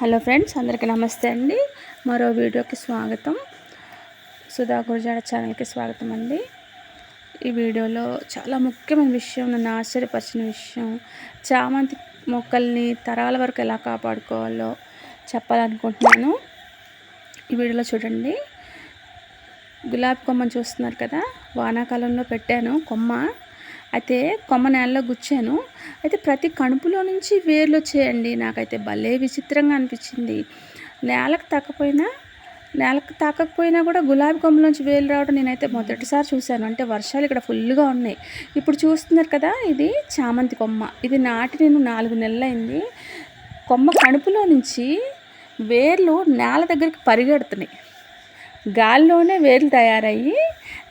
Hello friends అందరికీ నమస్తే అండి. మరో వీడియోకి స్వాగతం. సుధా గురుజాడ ఛానల్కి స్వాగతం అండి. ఈ వీడియోలో చాలా ముఖ్యమైన విషయం నన్ను ఆశ్చర్యపరిచిన విషయం చామంతి మొక్కల్ని తరాల వరకు ఎలా కాపాడుకోవాలో చెప్పాలనుకుంటున్నాను. ఈ వీడియోలో చూడండి. గులాబీ కొమ్మని చూస్తున్నారు కదా వానాకాలంలో పెట్టాను కొమ్మ. అయితే కొమ్మ నేలలో గుచ్చాను. అయితే ప్రతి కణుపులో నుంచి వేర్లు వచ్చేయండి. నాకైతే భలే విచిత్రంగా అనిపించింది. నేలకు తాకపోయినా నేలకు తాకకపోయినా కూడా గులాబీ కొమ్మలోంచి వేలు రావడం నేనైతే మొదటిసారి చూశాను. అంటే వర్షాలు ఇక్కడ ఫుల్గా ఉన్నాయి. ఇప్పుడు చూస్తున్నారు కదా ఇది చామంతి కొమ్మ. ఇది నాటి నేను నాలుగు నెలలైంది. కొమ్మ కణుపులో నుంచి వేర్లు నేల దగ్గరికి పరిగెడుతున్నాయి. గాల్లోనే వేర్లు తయారయ్యి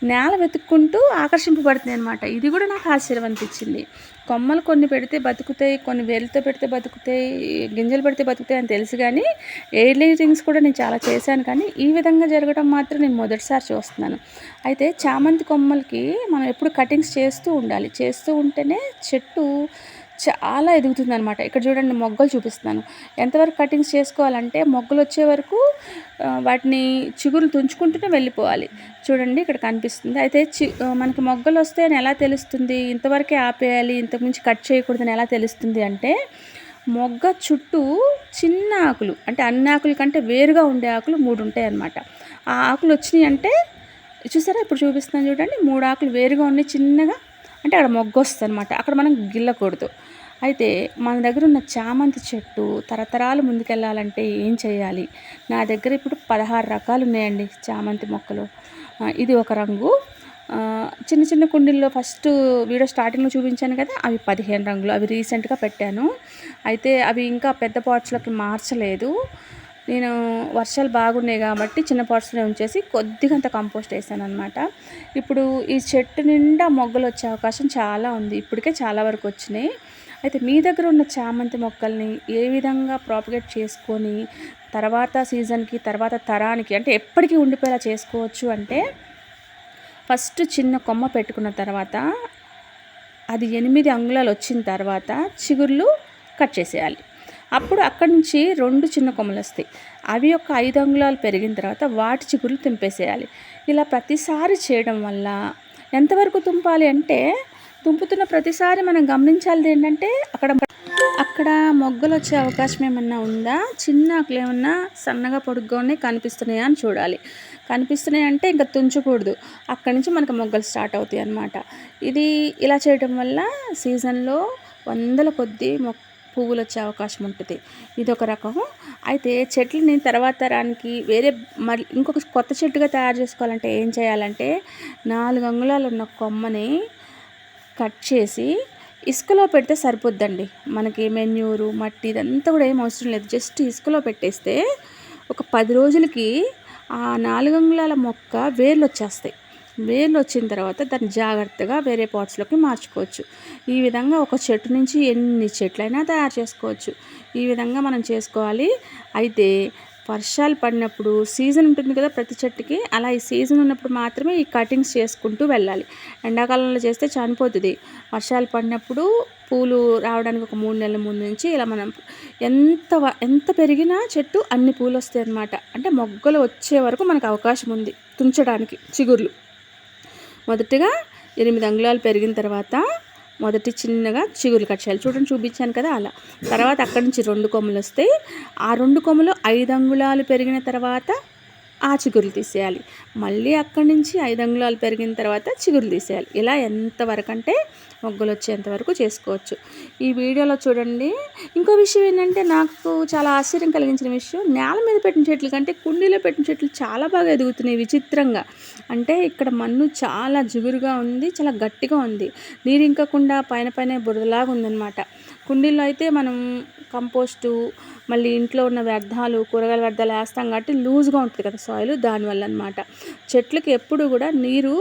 నేల వెతుక్కుంటూ ఆకర్షింపబడుతుంది అనమాట ఇది కూడా నాకు ఆశ్చర్యం అనిపించింది. కొమ్మలు కొన్ని పెడితే బతుకుతాయి కొన్ని వేర్లతో పెడితే బతుకుతాయి గింజలు పెడితే బతుకుతాయి అని తెలుసు కానీ ఎయిర్ రింగ్స్ కూడా నేను చాలా చేశాను కానీ ఈ విధంగా జరగడం మాత్రం నేను మొదటిసారి చూస్తున్నాను. అయితే చామంతి కొమ్మలకి మనం ఎప్పుడు కటింగ్స్ చేస్తూ ఉండాలి. చేస్తూ ఉంటేనే చెట్టు చాలా ఎదుగుతుంది అనమాట ఇక్కడ చూడండి మొగ్గలు చూపిస్తున్నాను. ఎంతవరకు కటింగ్స్ చేసుకోవాలంటే మొగ్గలు వచ్చే వరకు వాటిని చిగురు తుంచుకుంటూనే వెళ్ళిపోవాలి. చూడండి ఇక్కడ కనిపిస్తుంది. అయితే చి మనకి మొగ్గలు వస్తే ఎలా తెలుస్తుంది? ఇంతవరకే ఆపేయాలి ఇంతకుమించి కట్ చేయకూడదని ఎలా తెలుస్తుంది అంటే మొగ్గ చుట్టూ చిన్న ఆకులు అంటే అన్ని ఆకుల కంటే వేరుగా ఉండే ఆకులు మూడు ఉంటాయి అన్నమాట ఆ ఆకులు వచ్చినాయి అంటే చూసారా? ఇప్పుడు చూపిస్తున్నాను చూడండి మూడు ఆకులు వేరుగా ఉన్నాయి చిన్నగా అంటే అక్కడ మొగ్గ వస్తుంది అనమాట అక్కడ మనం గిల్లకూడదు. అయితే మన దగ్గర ఉన్న చామంతి చెట్టు తరతరాలు ముందుకెళ్ళాలంటే ఏం చేయాలి? నా దగ్గర ఇప్పుడు పదహారు రకాలు ఉన్నాయండి చామంతి మొక్కలు. ఇది ఒక రంగు. చిన్న చిన్న కుండీల్లో ఫస్ట్ వీడియో స్టార్టింగ్లో చూపించాను కదా అవి పదిహేను రంగులు. అవి రీసెంట్గా పెట్టాను. అయితే అవి ఇంకా పెద్ద పాట్స్లోకి మార్చలేదు. నేను వర్షాలు బాగున్నాయి కాబట్టి చిన్న పాట్స్లో ఉంచేసి కొద్దిగంత కంపోస్ట్ వేసాను అనమాట ఇప్పుడు ఈ చెట్టు నిండా మొగ్గలు వచ్చే అవకాశం చాలా ఉంది. ఇప్పటికే చాలా వరకు వచ్చినాయి. అయితే మీ దగ్గర ఉన్న చామంతి మొక్కల్ని ఏ విధంగా ప్రాపగేట్ చేసుకొని తర్వాత సీజన్కి తర్వాత తరానికి అంటే ఎప్పటికీ ఉండిపోయేలా చేసుకోవచ్చు అంటే ఫస్ట్ చిన్న కొమ్మ పెట్టుకున్న తర్వాత అది ఎనిమిది అంగుళాలు వచ్చిన తర్వాత చిగుర్లు కట్ చేసేయాలి. అప్పుడు అక్కడి నుంచి రెండు చిన్న కొమ్మలు వస్తాయి. అవి ఒక ఐదు అంగుళాలు పెరిగిన తర్వాత వాటి చిగురులు తెంపేసేయాలి. ఇలా ప్రతిసారి చేయడం వల్ల ఎంతవరకు తుంపాలి అంటే తుంపుతున్న ప్రతిసారి మనం గమనించాలి ఏంటంటే అక్కడ అక్కడ మొగ్గలు వచ్చే అవకాశం ఏమన్నా ఉందా? చిన్న ఆకులు ఏమన్నా సన్నగా పొడుగ్గానే కనిపిస్తున్నాయా అని చూడాలి. కనిపిస్తున్నాయి అంటే ఇంకా తుంచకూడదు. అక్కడి నుంచి మనకు మొగ్గలు స్టార్ట్ అవుతాయి అన్నమాట. ఇది ఇలా చేయడం వల్ల సీజన్లో వందల కొద్దీ మొక్క పువ్వులు వచ్చే అవకాశం ఉంటుంది. ఇది ఒక రకం అయితే చెట్లని తర్వాత తరానికి వేరే మరి ఇంకొక కొత్త చెట్టుగా తయారు చేసుకోవాలంటే ఏం చేయాలంటే నాలుగు అంగుళాలు ఉన్న కొమ్మని కట్ చేసి ఇసుకలో పెడితే సరిపోద్దండి. మనకి మెన్యూరు మట్టి ఇదంతా కూడా ఏం అవసరం లేదు. జస్ట్ ఇసుకలో పెట్టేస్తే ఒక పది రోజులకి ఆ నాలుగు అంగుళాల మొక్క వేర్లు వచ్చేస్తాయి వేర్లు వచ్చిన తర్వాత దాన్ని జాగ్రత్తగా వేరే పాట్స్లోకి మార్చుకోవచ్చు. ఈ విధంగా ఒక చెట్టు నుంచి ఎన్ని చెట్లైనా తయారు చేసుకోవచ్చు. ఈ విధంగా మనం చేసుకోవాలి. అయితే వర్షాలు పడినప్పుడు సీజన్ ఉంటుంది కదా ప్రతి చెట్టుకి అలా ఈ సీజన్ ఉన్నప్పుడు మాత్రమే ఈ కటింగ్స్ చేసుకుంటూ వెళ్ళాలి. ఎండాకాలంలో చేస్తే చనిపోతుంది. వర్షాలు పడినప్పుడు పూలు రావడానికి ఒక మూడు నెలల ముందు నుంచి ఇలా మనం ఎంత ఎంత పెరిగినా చెట్టు అన్ని పూలు వస్తాయి అన్నమాట అంటే మొగ్గలు వచ్చే వరకు మనకు అవకాశం ఉంది తుంచడానికి చిగుర్లు. మొదటిగా ఎనిమిది అంగుళాలు పెరిగిన తర్వాత మొదటి చిన్నగా చిగురు కట్ చేయాలి. చూడండి చూపించాను కదా అలా. తర్వాత అక్కడి నుంచి రెండు కొమ్మలు వస్తాయి. ఆ రెండు కొమ్మలు ఐదు అంగుళాలు పెరిగిన తర్వాత ఆ చిగురులు తీసేయాలి. మళ్ళీ అక్కడి నుంచి ఐదు అంగుళాలు పెరిగిన తర్వాత చిగురులు తీసేయాలి. ఇలా ఎంతవరకు అంటే మొగ్గలు వచ్చేంత వరకు చేసుకోవచ్చు. ఈ వీడియోలో చూడండి. ఇంకో విషయం ఏంటంటే నాకు చాలా ఆశ్చర్యం కలిగించిన విషయం నేల మీద పెట్టిన చెట్లు కంటే కుండీలో పెట్టిన చెట్లు చాలా బాగా ఎదుగుతున్నాయి విచిత్రంగా. అంటే ఇక్కడ మన్ను చాలా జిగురుగా ఉంది చాలా గట్టిగా ఉంది. నీరు ఇంకకుండా పైన పైన బురదలాగా ఉందన్నమాట. కుండీల్లో అయితే మనం కంపోస్టు మళ్ళీ ఇంట్లో ఉన్న వ్యర్థాలు కూరగాయల వ్యర్థాలు వేస్తాం కాబట్టి లూజ్గా ఉంటుంది కదా. సాయిల్ దానివల్ల అనమాట చెట్లకి ఎప్పుడు కూడా నీరు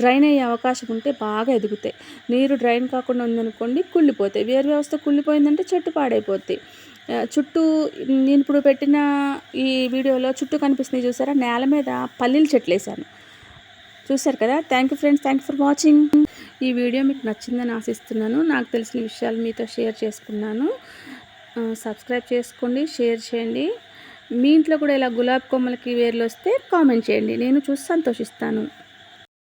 డ్రైన్ అయ్యే అవకాశం ఉంటే బాగా ఎదుగుతాయి. నీరు డ్రైన్ కాకుండా ఉందనుకోండి కుళ్ళిపోతాయి. వేరు వ్యవస్థ కుళ్ళిపోయిందంటే చెట్టు పాడైపోతాయి చుట్టూ నేను ఇప్పుడు పెట్టిన ఈ వీడియోలో చుట్టూ కనిపిస్తుంది చూసారా? నేల మీద పల్లీలు చెట్లు వేసాను చూసారు కదా? Thank you friends thank you for watching ఈ వీడియో మీకు నచ్చిందని ఆశిస్తున్నాను. నాకు తెలిసిన విషయాలు మీతో షేర్ చేసుకున్నాను. సబ్స్క్రైబ్ చేసుకోండి షేర్ చేయండి. మీ ఇంట్లో కూడా ఇలా గులాబీ కొమ్మలకి వేర్లు వస్తే కామెంట్ చేయండి. నేను చూసి సంతోషిస్తాను.